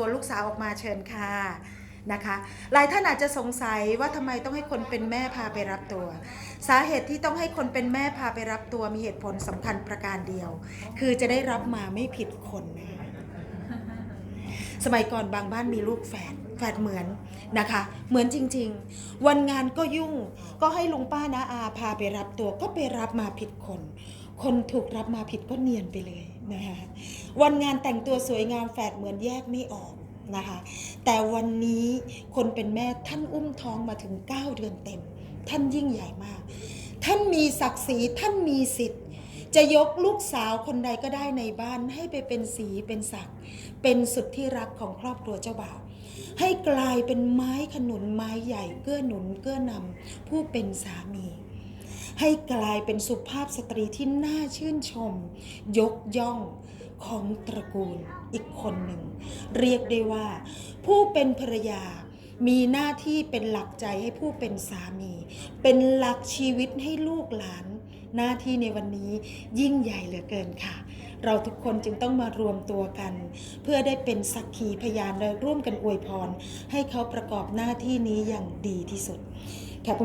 ตัวลูกสาวออกมาเชิญค่ะนะคะ หลายท่านอาจจะสงสัยว่าทำไมต้องให้คนเป็นแม่พาไปรับตัว สาเหตุที่ต้องให้คนเป็นแม่พาไปรับตัวมีเหตุผลสำคัญประการเดียว คือจะได้รับมาไม่ผิดคนนะคะสมัยก่อนบางบ้านมีลูกแฝดแฝดเหมือนนะคะ เหมือนจริง ๆ วันงานก็ยุ่งก็ให้ลุงป้านะอาพาไปรับตัวก็ไปรับมาผิดคน คนถูกรับมาผิดก็เนียนไปเลยนะคะวันงานแต่งตัวสวยงามแฝดเหมือนแยกไม่ออกนะคะแต่วันนี้คนเป็นแม่ท่านอุ้มท้องมาถึง 9 เดือนเต็ม ท่านยิ่งใหญ่มาก ท่านมีศักดิ์ศรีท่านมีสิทธิ์ จะยกลูกสาวคนใดก็ได้ในบ้านให้ไปเป็นสีเป็นศักดิ์เป็นสุดที่รักของครอบครัวเจ้าบ่าวให้กลายเป็นไม้ขนุนไม้ใหญ่เกื้อหนุนเกื้อนำผู้เป็นสามี ให้กลายเป็นสุภาพสตรีที่น่าชื่นชม ยกย่องของตระกูลอีกคนหนึ่ง เรียกได้ว่า ผู้เป็นภรรยามีหน้าที่เป็นหลักใจให้ผู้เป็นสามี เป็นหลักชีวิตให้ลูกหลาน หน้าที่ในวันนี้ยิ่งใหญ่เหลือเกินค่ะ เราทุกคนจึงต้องมารวมตัวกัน เพื่อได้เป็นสักขีพยานและร่วมกันอวยพร ให้เขาประกอบหน้าที่นี้อย่างดีที่สุดแขกผู้